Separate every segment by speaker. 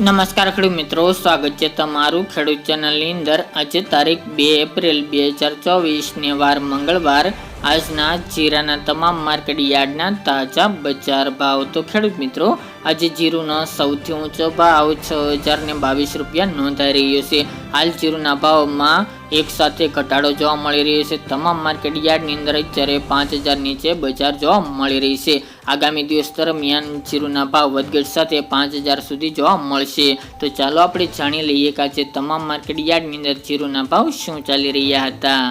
Speaker 1: નમસ્કાર ખેડૂત મિત્રો, સ્વાગત છે તમારું ખેડૂત ચેનલની અંદર. આજે તારીખ બે એપ્રિલ બે હજાર ચોવીસને વાર મંગળવાર. આજના જીરાના તમામ માર્કેટ યાર્ડના તાજા બજાર ભાવ. તો ખેડૂત મિત્રો, આજે જીરુનો સૌથી ઊંચો ભાવ છ હજાર ને બાવીસ રૂપિયા નોંધાઈ રહ્યો છે. હાલ જીરુના ભાવમાં એક સાથે ઘટાડો જોવા મળી રહ્યો છે. તમામ માર્કેટ યાર્ડની અંદર અત્યારે પાંચ હજાર નીચે બજાર જોવા મળી રહી છે. આગામી દિવસ દરમિયાન જીરુના ભાવ વધઘટ સાથે પાંચ હજાર સુધી જોવા મળશે. તો ચાલો આપણે જાણી લઈએ કે આજે તમામ માર્કેટ યાર્ડની અંદર જીરુના ભાવ શું ચાલી રહ્યા હતા.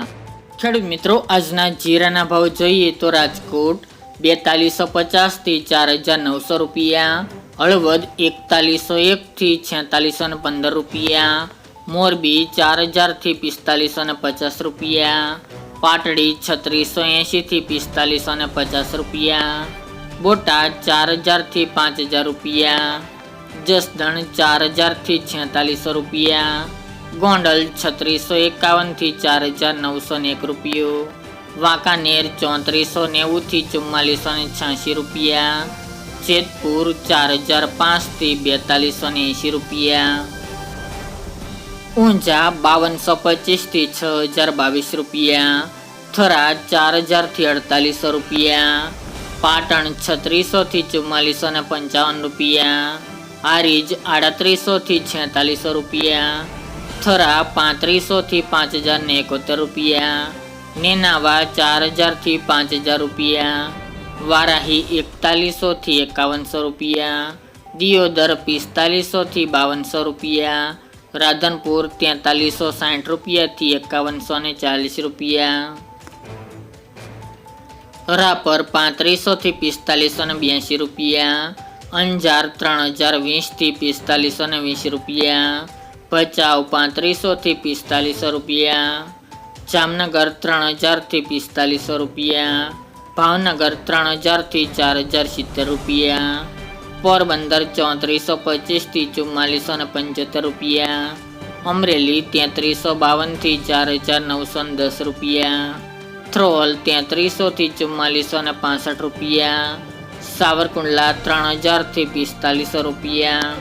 Speaker 1: ખેડૂત મિત્રો, આજના જીરાના ભાવ જોઈએ તો રાજકોટ બેતાલીસો પચાસથી ચાર હજાર નવસો રૂપિયા, હળવદ એકતાલીસો એકથી છેતાલીસો પંદર રૂપિયા મોરબી ચાર હજારથી પિસ્તાલીસો ને પચાસ રૂપિયા. પાટડી છત્રીસો એંશીથી પિસ્તાલીસો ને પચાસ રૂપિયા. બોટાદ ચાર હજારથી પાંચ હજાર રૂપિયા. જસદણ ચાર હજારથી છેતાલીસો રૂપિયા. ગોંડલ છત્રીસો એકાવનથી ચાર હજાર નવસો ને એક રૂપિયો. વાંકાનેર ચોત્રીસો નેવુંથી ચુમ્માલીસો ને છ્યાસી રૂપિયા. જેતપુર ચાર હજાર પાંચથી બેતાલીસો ને એંશી રૂપિયા. ઊંઝા બાવનસો પચીસથી છ હજાર બાવીસ રૂપિયા, થરા ચાર હજારથી અડતાલીસો રૂપિયા, પાટણ છત્રીસોથી ચુમ્માલીસો ને પંચાવન રૂપિયા, આરીજ આડત્રીસોથી છેતાલીસો રૂપિયા, થરા પાંત્રીસોથી પાંચ હજાર ને એકોતેર રૂપિયા, નેનાવા ચાર હજારથી પાંચ હજાર રૂપિયા, વારાહી એકતાલીસોથી એકાવનસો રૂપિયા, દિયોદર પિસ્તાલીસોથી બાવનસો રૂપિયા રાધનપુર તેતાલીસો સાઠ રૂપિયાથી એકાવનસો ને ચાલીસ રૂપિયા. રાપર પાંત્રીસોથી પિસ્તાલીસો ને બ્યાસી રૂપિયા. અંજાર ત્રણ હજાર વીસથી પિસ્તાલીસો ને વીસ રૂપિયા. ભચાઉ પાંત્રીસોથી પિસ્તાલીસો રૂપિયા. જામનગર ત્રણ હજારથી પિસ્તાલીસો રૂપિયા. ભાવનગર ત્રણ હજારથી ચાર હજાર સિત્તેર રૂપિયા. પોરબંદર ચોત્રીસો પચીસથી ચુમ્માલીસો ને પંચોતેર રૂપિયા. અમરેલી તેત્રીસો બાવનથી ચાર હજાર નવસો ને દસ રૂપિયા. થ્રોલ તેત્રીસોથી ચુમ્માલીસો ને પાસઠ રૂપિયા. સાવરકુંડલા ત્રણ હજારથી પિસ્તાલીસો રૂપિયા.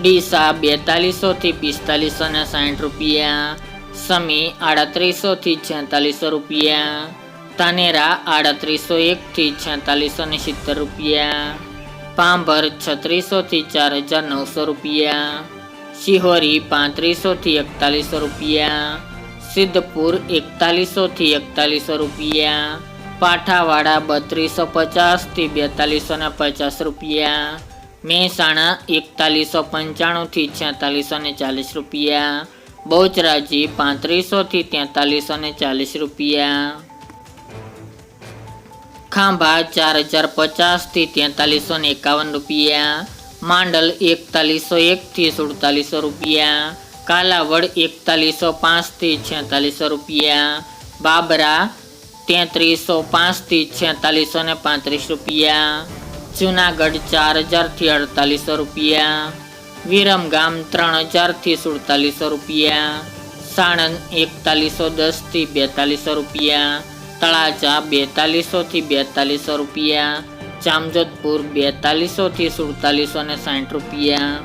Speaker 1: ડીસા બેતાલીસોથી પિસ્તાલીસો ને સાઠ રૂપિયા. સમી આડત્રીસોથી છેતાલીસો રૂપિયા. તાનેરા આડત્રીસો એકથી છેતાલીસો ને સિત્તેર રૂપિયા. પાંભર છત્રીસોથી ચાર હજાર નવસો રૂપિયા. શિહોરી પાંત્રીસોથી એકતાલીસો રૂપિયા. સિદ્ધપુર એકતાલીસોથી એકતાલીસો રૂપિયા. પાઠાવાડા બત્રીસો પચાસથી બેતાલીસો ને પચાસ રૂપિયા. મહેસાણા એકતાલીસો પંચાણુંથી છેતાલીસો ને ચાલીસ રૂપિયા. બહુચરાજી પાંત્રીસોથી તેતાલીસો ને ચાલીસ રૂપિયા. ખાંભા ચાર હજાર પચાસથી તેતાલીસો ને એકાવન રૂપિયા, માંડલ એકતાલીસો એકથી સુડતાલીસો રૂપિયા, કાલાવડ એકતાલીસો પાંચથી છેતાલીસો રૂપિયા, બાબરા તેત્રીસો પાંચથી છેતાલીસો ને પાંત્રીસ રૂપિયા, જુનાગઢ ચાર હજારથી અડતાલીસો રૂપિયા, વિરમગામ ત્રણ હજારથી સુડતાલીસો રૂપિયા, સાણંદ એકતાલીસો દસથી બેતાલીસો રૂપિયા તળાજા બેતાલીસોથી બેતાલીસો રૂપિયા, જામજોધપુર બેતાલીસોથી સુડતાલીસો ને સાઠ રૂપિયા,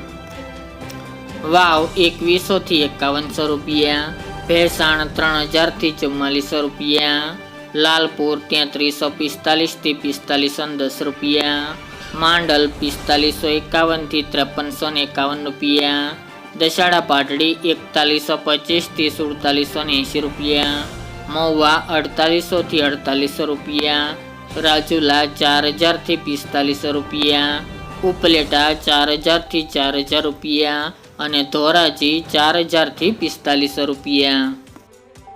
Speaker 1: વાવ એકવીસોથી એકાવનસો રૂપિયા, ભેસાણ ત્રણ હજારથી ચુમ્માલીસો રૂપિયા, લાલપુર તેત્રીસો પિસ્તાલીસથી પિસ્તાલીસો દસ રૂપિયા, માંડલ પિસ્તાલીસો એકાવનથી ત્રેપનસો ને એકાવન રૂપિયા દશાડા પાટડી એકતાલીસો પચીસથી સુડતાલીસો એંશી રૂપિયા મહુવા અડતાલીસોથી અડતાલીસો રૂપિયા, રાજુલા ચાર હજારથી પિસ્તાલીસો રૂપિયા, ઉપલેટા ચાર હજારથી ચાર હજાર રૂપિયા અને ધોરાજી ચાર હજારથી પિસ્તાલીસો રૂપિયા.